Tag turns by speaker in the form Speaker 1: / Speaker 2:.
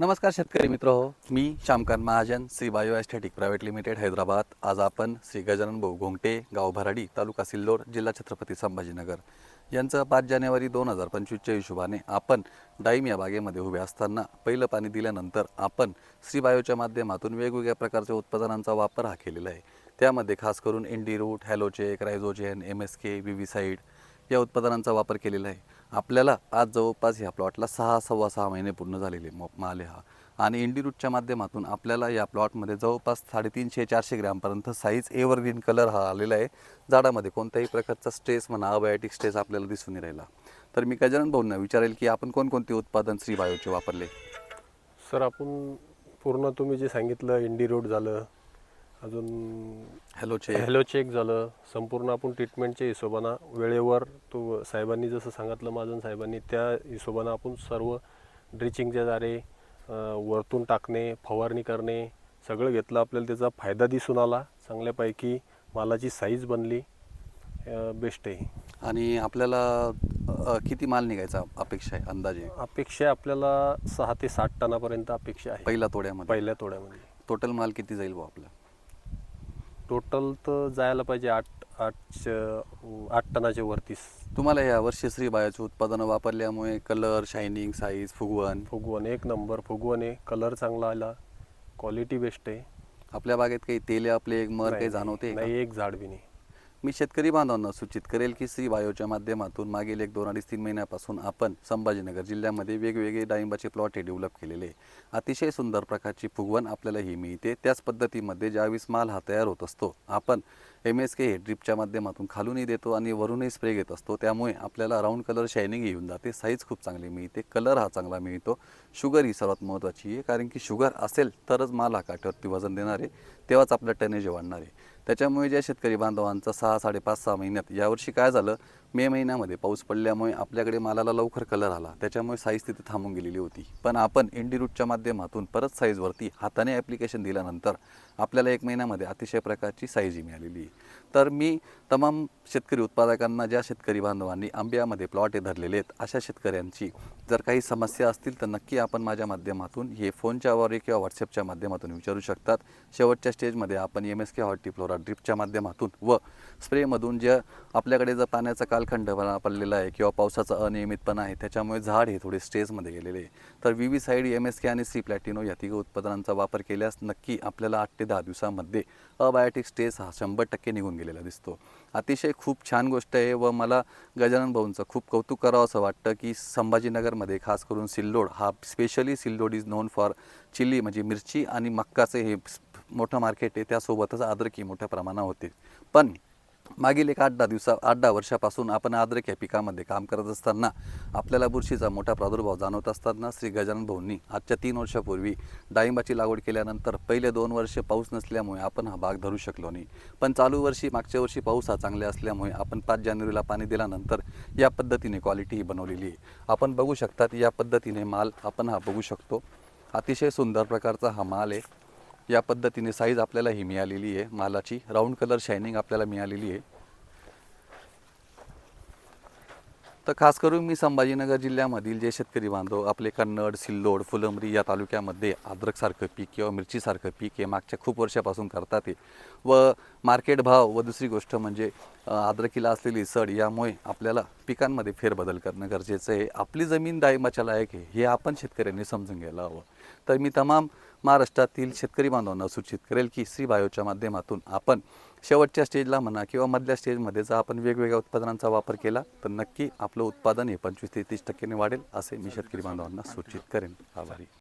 Speaker 1: नमस्कार शेतकरी मित्र हो मी Shyamkant Mahajan Shri bio aesthetic private limited Hyderabad. आज आपण श्री गजानन भाऊ घोंगटे गाव भराडी तालुका सिल्लोड जिल्हा छत्रपती संभाजीनगर यांचं पाच जानेवारी दोन हजार पंचवीसच्या हिशोबाने आपण डाईम या बागेमध्ये उभे असताना पहिलं पाणी दिल्यानंतर आपण श्री बायोच्या माध्यमातून वेगवेगळ्या प्रकारच्या उत्पादनांचा वापर हा केलेला आहे. त्यामध्ये खास करून इंडी रूट हॅलोचेक रायझोजेन एम एस के विविसाईड या उत्पादनांचा वापर केलेला आहे. आपल्याला आज जवळपास ह्या प्लॉटला सहा सव्वा सहा महिने पूर्ण झालेले म- माले हा. आणि इंडी रूटच्या माध्यमातून आपल्याला या प्लॉटमध्ये जवळपास साडेतीनशे चारशे ग्रॅमपर्यंत साईज एव्हरग्रीन कलर हा आलेला आहे. झाडामध्ये कोणत्याही प्रकारचा स्ट्रेस म्हणा अबायोटिक स्ट्रेस आपल्याला दिसून राहिला. तर मी गजानन भाऊंना विचारेल की आपण कोणकोणते उत्पादन श्री बायोचे वापरले?
Speaker 2: सर आपण पूर्ण तुम्ही जे सांगितलं इंडी रोड झालं अजून
Speaker 1: हॅलोचे
Speaker 2: हॅलो चेक झालं. संपूर्ण आपण ट्रीटमेंटच्या हिशोबानं वेळेवर तो साहेबांनी जसं सांगितलं महाजन साहेबांनी त्या हिशोबानं आपण सर्व ड्रिचिंगच्या दारे अं, वरतून टाकणे फवारणी करणे सगळं घेतलं. आपल्याला त्याचा फायदा दिसून आला. चांगल्यापैकी मालाची साईज बनली. बेस्ट आहे.
Speaker 1: आणि आपल्याला किती माल निघायचा अपेक्षा आहे अंदाजे?
Speaker 2: अपेक्षा आपल्याला सहा ते साठ टनापर्यंत अपेक्षा आहे.
Speaker 1: पहिल्या तोड्यामध्ये.
Speaker 2: पहिल्या तोड्यामध्ये.
Speaker 1: टोटल माल किती जाईल भाऊ आपला?
Speaker 2: टोटल तर जायला पाहिजे आठ आठ आठ टनाच्या वरतीच
Speaker 1: तुम्हाला या वर्षी श्री बायोचे उत्पादनं वापरल्यामुळे कलर शायनिंग साईज फुगवण.
Speaker 2: फुगवण एक नंबर फुगवण आहे कलर चांगला आला क्वालिटी बेस्ट आहे.
Speaker 1: आपल्या बागेत काही तेले आपले एक मर काही जाणवते?
Speaker 2: नाही एक झाड बी नाही.
Speaker 1: मी शेतकरी बांधवांना सूचित करेल की श्री बायोच्या माध्यमातून मागील एक दोन अडीच तीन महिन्यापासून आपण संभाजीनगर जिल्ह्यामध्ये वेगवेगळे डाळिंबाचे प्लॉट हे डेव्हलप केलेले. अतिशय सुंदर प्रकारची फुगवण आपल्याला ही मिळते. त्याच पद्धतीमध्ये ज्यावेळेस माल हा तयार होत असतो आपण एम एस के हे ड्रिपच्या माध्यमातून खालूनही देतो आणि वरूनही स्प्रे घेत असतो. त्यामुळे आपल्याला राऊंड कलर शायनिंग येऊन जाते. साईज खूप चांगली मिळते. कलर हा चांगला मिळतो. शुगर ही सर्वात महत्त्वाची आहे. कारण की शुगर असेल तरच माल हा काठ्यावरती वजन देणार आहे तेव्हाच आपलं टनेज वाढणार आहे. त्याच्यामुळे ज्या शेतकरी बांधवांचा सहा साडेपाच सहा महिन्यात यावर्षी काय झालं? मे महिन्यामध्ये पाऊस पडल्यामुळे आपल्याकडे मालाला लवकर कलर आला. त्याच्यामुळे साईज तिथे थांबून गेलेली होती. पण आपण इंडी रूटच्या माध्यमातून परत साईजवरती हाताने ॲप्लिकेशन दिल्यानंतर आपल्याला एक महिन्यामध्ये अतिशय प्रकारची साईज मिळालेली आहे. तर मी तमाम शेतकरी उत्पादकांना ज्या शेतकरी बांधवांनी आंब्यामध्ये प्लॉट हे धरलेले आहेत अशा शेतकऱ्यांची जर काही समस्या असतील तर नक्की आपण माझ्या माध्यमातून हे फोनच्या किंवा व्हॉट्सअपच्या माध्यमातून विचारू शकतात. शेवटच्या स्टेजमध्ये आपण एम एस के हॉर्टिफ्लोरा ड्रिपच्या माध्यमातून व स्प्रेमधून ज्या आपल्याकडे जर पाण्याचा कालखंडपणा पडलेला आहे किंवा पावसाचा अनियमितपणा आहे त्याच्यामुळे झाड हे थोडे स्टेजमध्ये गेलेले आहे. तर V V side M S K आणि सी प्लॅटिनो या तिघ उत्पादनांचा वापर केल्यास नक्की आपल्याला आठ ते दहा दिवसामध्ये अबायोटिक स्टेज हा शंभर टक्के निघून गेलेला दिसतो. अतिशय खूप छान गोष्ट आहे व मला गजानन भाऊंचं खूप कौतुक करावं असं वाटतं की संभाजीनगरमध्ये खास करून सिल्लोड हा specially Sillod is known for chilli म्हणजे मिरची आणि मक्काचे हे मोठं मार्केट आहे त्यासोबतच आदरकी मोठ्या प्रमाणात होते. पण मागील एक आठ दहा दिवसा आठ दहा वर्षापासून आपण आद्रक या पिकामध्ये काम करत असताना आपल्याला बुरशीचा मोठा प्रादुर्भाव जाणवत असताना श्री गजानन भाऊंनी आजच्या तीन वर्षापूर्वी डाळिंबाची लागवड केल्यानंतर पहिले दोन वर्ष पाऊस नसल्यामुळे आपण हा बाग धरू शकलो नाही. पण चालू वर्षी मागच्या वर्षी पाऊस हा चांगले असल्यामुळे आपण पाच जानेवारीला पाणी दिल्यानंतर या पद्धतीने क्वालिटी ही बनवलेली आहे. आपण बघू शकतात या पद्धतीने माल आपण हा बघू शकतो. अतिशय सुंदर प्रकारचा हा माल आहे. या पद्धतीने साईज आपल्याला ही मिळालेली आहे. मालाची राऊंड कलर शायनिंग आपल्याला मिळालेली आहे. तर खास करून मी संभाजीनगर जिल्ह्यामधील जे शेतकरी बांधव आपले कन्नड सिल्लोड फुलंबरी या तालुक्यामध्ये अद्रकसारखं पीक किंवा मिरचीसारखं पीक हे मागच्या खूप वर्षापासून करतात आहे व मार्केट भाव व दुसरी गोष्ट म्हणजे आद्रकीला अद्रकीला असलेली सड यामुळे आपल्याला पिकांमध्ये फेरबदल करणं गरजेचं आहे. आपली जमीन डाळिंबाच्या लायक आहे हे आपण शेतकऱ्यांनी समजून घ्यायला हवं. तर मी तमाम महाराष्ट्रातील शेतकरी बांधवांना सूचित करेल की श्री बायोच्या माध्यमातून आपण शेवटच्या स्टेजला म्हणा किंवा मधल्या स्टेजमध्ये जर आपण वेगवेगळ्या उत्पादनांचा वापर केला तर नक्की आपलं उत्पादन हे पंचवीस ते तीस टक्क्यांनी वाढेल असे मी शेतकरी बांधवांना सूचित करेन. आभारी.